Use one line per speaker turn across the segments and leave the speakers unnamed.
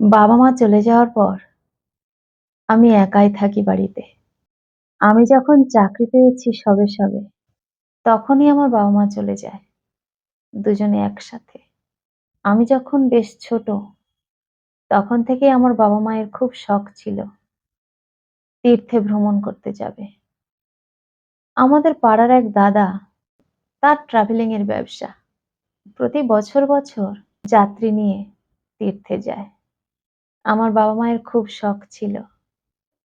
বাবা-মা চলে যাওয়ার পর আমি একাই থাকি বাড়িতে। আমি যখন চাকরি পেয়েছি সবে, সবে তখনই আমার বাবা-মা চলে যায়। দুজনে একসাথে। আমি যখন বেশ ছোট, তখন থেকেই আমার বাবা-মায়ের খুব শখ ছিল তীর্থে ভ্রমণ করতে যাবে। আমাদের পাড়ার এক দাদা, তার ট্রাভেলিং এর ব্যবসা। প্রতি বছর, বছর যাত্রী নিয়ে তীর্থে যায়। আমার বাবা-মায়ের খুব শখ ছিল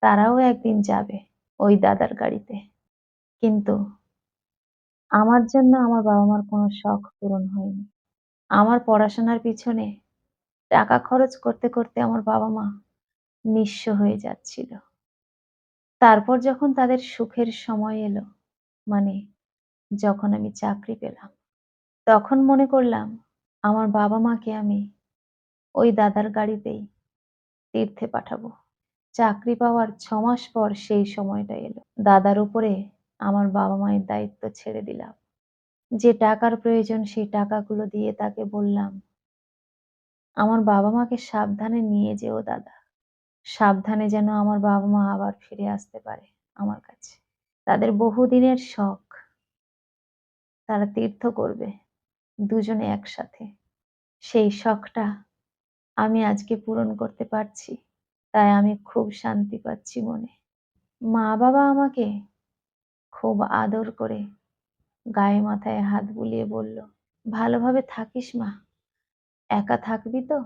তারাও একদিন যাবে ওই দাদার গাড়িতে। কিন্তু আমার জন্য আমার বাবা-মার কোনো শখ পূরণ হয়নি। আমার পড়াশোনার পিছনে টাকা খরচ করতে, করতে আমার বাবা-মা নিঃস্ব হয়ে যাচ্ছিল। তারপর যখন তাদের সুখের সময় এলো, মানে যখন আমি চাকরি পেলাম, তখন মনে করলাম আমার বাবা-মাকে আমি ওই দাদার গাড়িতেই তীর্থে পাঠাবো। চাকরি পাওয়ার ৬ মাস পর সেই সময়টা এলো। দাদার উপরে আমার বাবা-মায়ের দায়িত্ব ছেড়ে দিলাম। যে টাকার প্রয়োজন সেই টাকাগুলো দিয়ে তাকে বললাম, "আমার বাবা-মাকে সাবধানে নিয়ে যেও দাদা। সাবধানে যেন আমার বাবা-মা আবার ফিরে আসতে পারে আমার কাছে। তাদের বহুদিনের শখ। তারা তীর্থ করবে দুজনে একসাথে। সেই শখটা আমি আজকে পূরণ করতে পারছি। তাই আমি খুব শান্তি পাচ্ছি মনে।" মা-বাবা আমাকে খুব আদর করে গায়ে মাথায় হাত বুলিয়ে বলল, "ভালোভাবে থাকিস মা। একা থাকবি তো?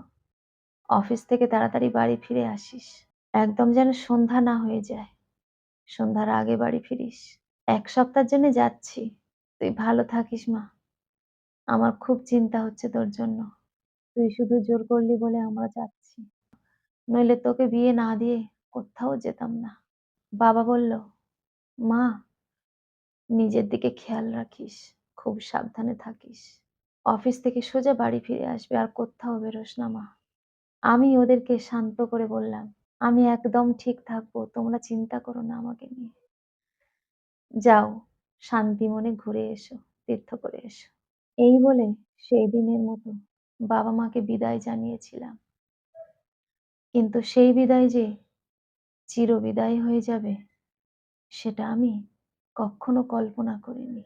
অফিস থেকে তাড়াতাড়ি বাড়ি ফিরে আসিস। একদম যেন সন্ধ্যা না হয়ে যায়। সন্ধ্যার আগে বাড়ি ফিরিস। এক সপ্তাহের জন্য যাচ্ছি। তুই ভালো থাকিস মা। আমার খুব চিন্তা হচ্ছে তোর জন্য। তুই শুধু জোর করলি বলে আমরা যাচ্ছি। নইলে তোকে বিয়ে না দিয়ে কোত্থাও যেতাম না।" বাবা বলল, "মা, নিজের দিকে খেয়াল রাখিস। খুব সাবধানে থাকিস। অফিস থেকে সোজা বাড়ি ফিরে আসবি। আর কোথাও বেরোস না মা।" আমি ওদেরকে শান্ত করে বললাম, "আমি একদম ঠিক থাকব। তোমরা চিন্তা করো না আমাকে নিয়ে। যাও, শান্তি মনে ঘুরে এসো, তীর্থ করে এসো।" এই বলে সেই দিনের মতো বাবা-মাকে বিদায় জানিয়েছিলাম। কিন্তু সেই বিদায় যে চিরবিদায় হয়ে যাবে, সেটা আমি কক্ষনো কল্পনা করিনি।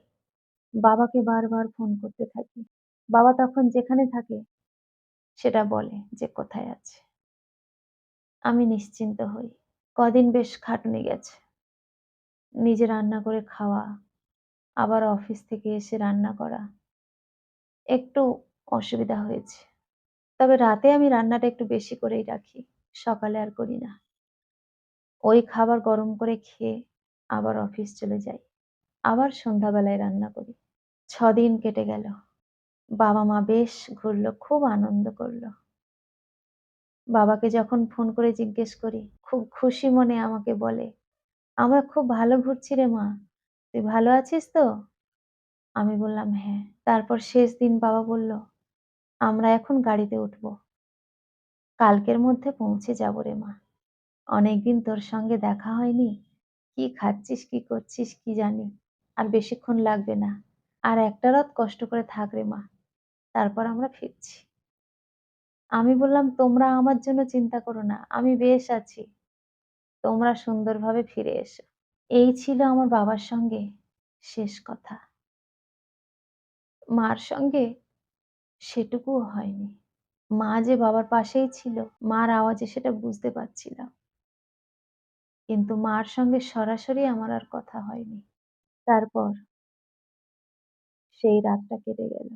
বাবাকে বারবার ফোন করতে থাকি। বাবা তখন যেখানে থাকে সেটা বলে যে কোথায় আছে। আমি নিশ্চিন্ত হই। কদিন বেশ খাটুনি গেছে। নিজে রান্না করে খাওয়া, আবার অফিস থেকে এসে রান্না করা। একটু অসুবিধা হয়েছে। তবে রাতে আমি রান্নাটা একটু বেশি করেই রাখি। সকালে আর করি না। ওই খাবার গরম করে খেয়ে আবার অফিস চলে যাই। আবার সন্ধ্যাবেলায় রান্না করি। ৬ দিন কেটে গেল। বাবা-মা বেশ ঘুরলো, খুব আনন্দ করল। বাবাকে যখন ফোন করে জিজ্ঞেস করি, খুব খুশি মনে আমাকে বলে, "আমরা খুব ভালো ঘুরছি রে মা। তুই ভালো আছিস তো?" আমি বললাম, "হ্যাঁ।" তারপর শেষ দিন বাবা বলল, "আমরা এখন গাড়িতে উঠবো। কালকের মধ্যে পৌঁছে যাব রে মা। অনেকদিন তোর সঙ্গে দেখা হয়নি। কি খাচ্ছিস, কি করছিস কি জানি। আর বেশিক্ষণ লাগবে না। আর একটা রাত কষ্ট করে থাক রে মা। তারপর আমরা ফিরছি।" আমি বললাম, "তোমরা আমার জন্য চিন্তা করো না। আমি বেশ আছি। তোমরা সুন্দরভাবে ফিরে এসো।" এই ছিল আমার বাবার সঙ্গে শেষ কথা। মার সঙ্গে সেটুকুও হয়নি। মা যে বাবার পাশেই ছিল, মার আওয়াজে সেটা বুঝতে পারছিলাম। কিন্তু মার সঙ্গে সরাসরি আমার আর কথা হয়নি। তারপর সেই রাতটা কেটে গেল।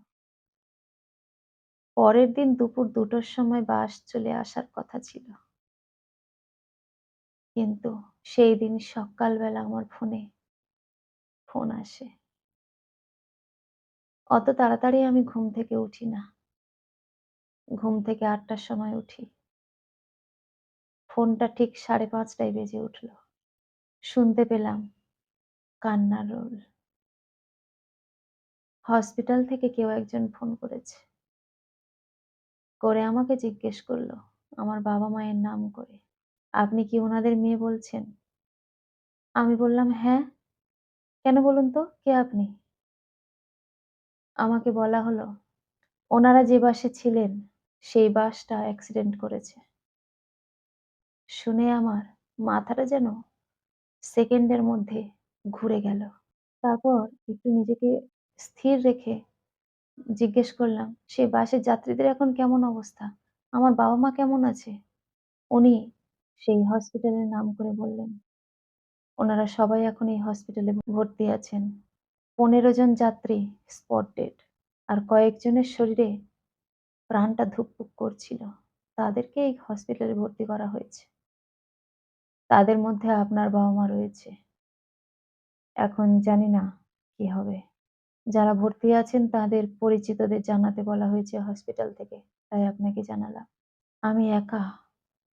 পরের দিন দুপুর দুটোর সময় বাস চলে আসার কথা ছিল। কিন্তু সেই দিন সকালবেলা আমার ফোনে ফোন আসে। অত তাড়াতাড়ি আমি ঘুম থেকে উঠি না। ঘুম থেকে আটটার সময় উঠি। ফোনটা ঠিক ৫:৩০টায় বেজে উঠল। শুনতে পেলাম কান্নার রোল। হসপিটাল থেকে কেউ একজন ফোন করেছে। করে আমাকে জিজ্ঞেস করল আমার বাবা-মায়ের নাম করে, "আপনি কি ওনাদের মেয়ে বলছেন?" আমি বললাম, "হ্যাঁ।" "কেন বলুন তো, কে আপনি?" আমাকে বলা হলো, "ওনারা যে বাসে ছিলেন সেই বাসটা অ্যাক্সিডেন্ট করেছে। শুনে আমার মাথাটা যেন সেকেন্ডের মধ্যে ঘুরে গেল। তারপর একটু নিজেকে স্থির রেখে জিজ্ঞেস করলাম, "সেই বাসের যাত্রীদের এখন কেমন অবস্থা? আমার বাবা-মা কেমন আছে?" উনি সেই হসপিটালের নাম করে বললেন, "ওনারা সবাই এখন এই হসপিটালে ভর্তি আছেন। ১৫ জন যাত্রী স্পট ডেড। আর কয়েকজনের শরীরে প্রাণটা ধুকপুক করছিল। তাদেরকে এই হসপিটালে ভর্তি করা হয়েছে। তাদের মধ্যে আপনার বাবা-মা রয়েছে। এখন জানি না কি হবে। যারা ভর্তি আছেন, তাদের পরিচিতদের জানাতে বলা হয়েছে হসপিটাল থেকে। তাই আপনাকে জানালাম। আমি একা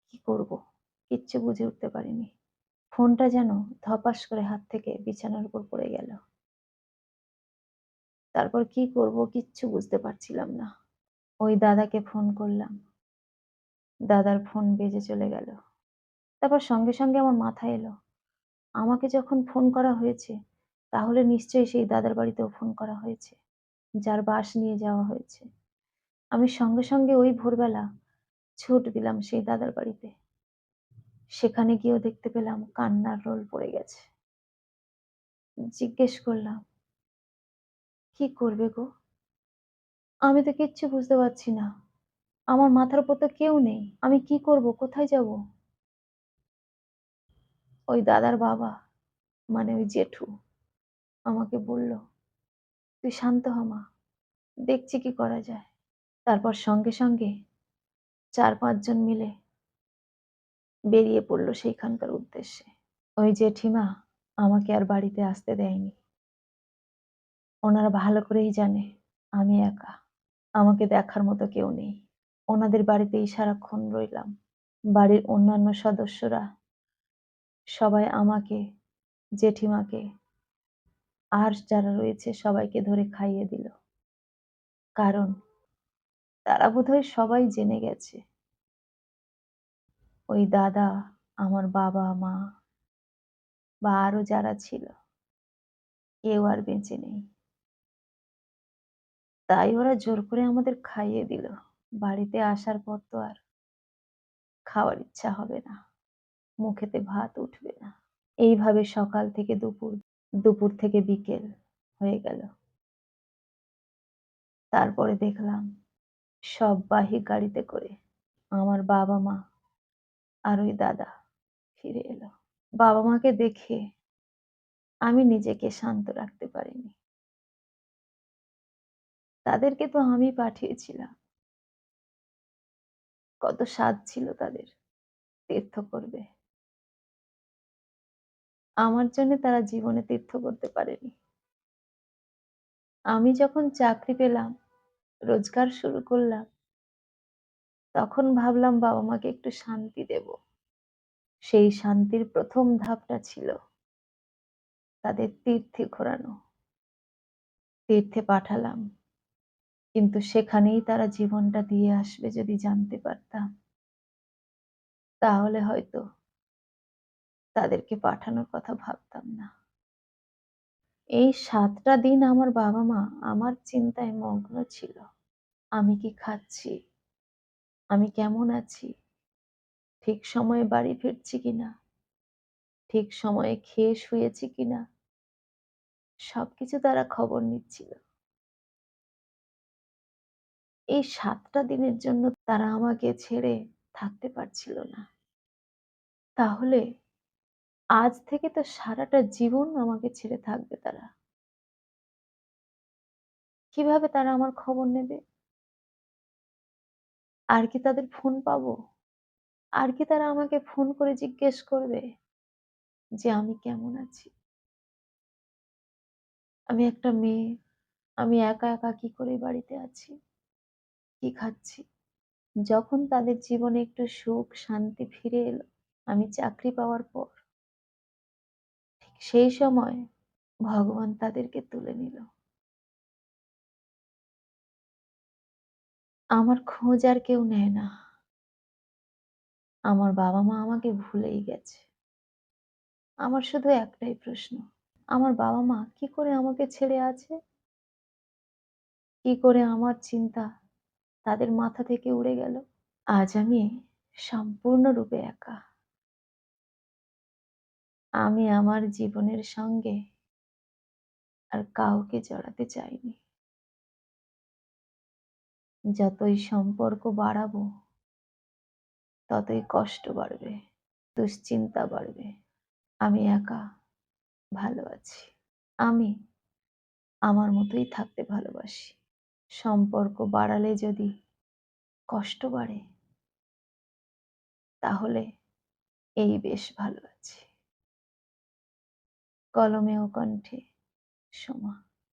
কি করব? কিচ্ছু বুঝে উঠতে পারিনি। ফোনটা যেন ধপাস করে হাত থেকে বিছানার উপর পড়ে গেল। তারপর কি করব কিচ্ছু বুঝতে পারছিলাম না। ওই দাদাকে ফোন করলাম। দাদার ফোন বেজে চলে গেল। তারপর সঙ্গে, সঙ্গে আমার মাথায় এলো, আমাকে যখন ফোন করা হয়েছে, তাহলে নিশ্চয়ই সেই দাদার বাড়িতেও ফোন করা হয়েছে, যার বাস নিয়ে যাওয়া হয়েছে। আমি সঙ্গে, সঙ্গে ওই ভোরবেলা ছুট দিলাম সেই দাদার বাড়িতে। সেখানে গিয়েও দেখতে পেলাম কান্নার রোল পড়ে গেছে। জিজ্ঞেস করলাম, "কি করবে গো? আমি তো কিচ্ছু বুঝতে পারছি না। আমার মাথার উপর তো কেউ নেই। আমি কি করব? কোথায় যাব?" ওই দাদার বাবা, মানে ওই জেঠু আমাকে বলল, "তুই শান্ত হ মা। দেখছি কি করা যায়।" তারপর সঙ্গে, সঙ্গে চার পাঁচজন মিলে বেরিয়ে পড়ল সেইখানকার উদ্দেশ্যে। ওই জেঠিমা আমাকে আর বাড়িতে আসতে দেয়নি। ওনারা ভালো করেই জানে আমি একা। আমাকে দেখার মতো কেউ নেই। ওনাদের বাড়িতেই সারাক্ষণ রইলাম। বাড়ির অন্যান্য সদস্যরা সবাই আমাকে, জেঠিমাকে আর যারা রয়েছে সবাইকে ধরে খাইয়ে দিল। কারণ তারা বোধহয় সবাই জেনে গেছে ওই দাদা, আমার বাবা-মা বা আরও যারা ছিল কেউ আর বেঁচে নেই। তাই ওরা জোর করে আমাদের খাইয়ে দিল। বাড়িতে আসার পর তো আর খাওয়ার ইচ্ছা হবে না। মুখেতে ভাত উঠবে না। এইভাবে সকাল থেকে দুপুর, দুপুর থেকে বিকেল হয়ে গেল। তারপরে দেখলাম সব বাহি গাড়িতে করে আমার বাবা-মা আর ওই দাদা ফিরে এলো। বাবা-মাকে দেখে আমি নিজেকে শান্ত রাখতে পারিনি। তাদেরকে তো আমি পাঠিয়েছিলাম। কত সাধ ছিল তাদের তীর্থ করবে। আমার জন্য তারা জীবনে তীর্থ করতে পারেনি। আমি যখন চাকরি পেলাম, রোজগার শুরু করলাম, তখন ভাবলাম বাবা-মাকে একটু শান্তি দেব। সেই শান্তির প্রথম ধাপটা ছিল তাদের তীর্থে ঘোরানো। তীর্থে পাঠালাম। কিন্তু সেখানেই তারা জীবনটা দিয়ে আসবে যদি জানতে পারতাম। তাহলে হয়তো তাদেরকে পাঠানোর কথা ভাবতাম না। এই সাতটা দিন আমার বাবা-মা আমার চিন্তায় মগ্ন ছিল। আমি কি খাচ্ছি? আমি কেমন আছি? ঠিক সময়ে বাড়ি ফিরছি কিনা? ঠিক সময়ে খেয়ে শুয়েছি কিনা? সবকিছু তারা খবর নিচ্ছিল। এই সাতটা দিনের জন্য তারা আমাকে ছেড়ে থাকতে পারছিল না। তাহলে আজ থেকে তো সারাটা জীবন আমাকে ছেড়ে থাকবে তারা। কীভাবে তারা আমার খবর নেবে? আর কি তাদের ফোন পাবো? আর কি তারা আমাকে ফোন করে জিজ্ঞেস করবে যে আমি কেমন আছি? আমি একটা মেয়ে। আমি একা, একা কি করে বাড়িতে আছি? কি খাচ্ছি? যখন তাদের জীবনে একটু সুখ শান্তি ফিরে এলো, আমি চাকরি পাওয়ার পর ঠিক সেই সময় ভগবান তাদেরকে তুলে নিল। আমার খোঁজ আর কেউ নেয় না। আমার বাবা-মা আমাকে ভুলেই গেছে। আমার শুধু একটাই প্রশ্ন, আমার বাবা-মা কি করে আমাকে ছেড়ে আছে? কি করে আমার চিন্তা তাদের মাথা থেকে উড়ে গেল? আজ আমি সম্পূর্ণরূপে একা। আমি আমার জীবনের সঙ্গে আর কাউকে জড়াতে চাইনি। যতই সম্পর্ক বাড়াবো ততই কষ্ট বাড়বে, দুশ্চিন্তা বাড়বে। আমি একা ভালো আছি। আমি আমার মতোই থাকতে ভালোবাসি। সম্পর্ক বাড়ালে যদি কষ্ট বাড়ে তাহলে এই বেশ ভালো আছি। কলমে ও কণ্ঠে সোমা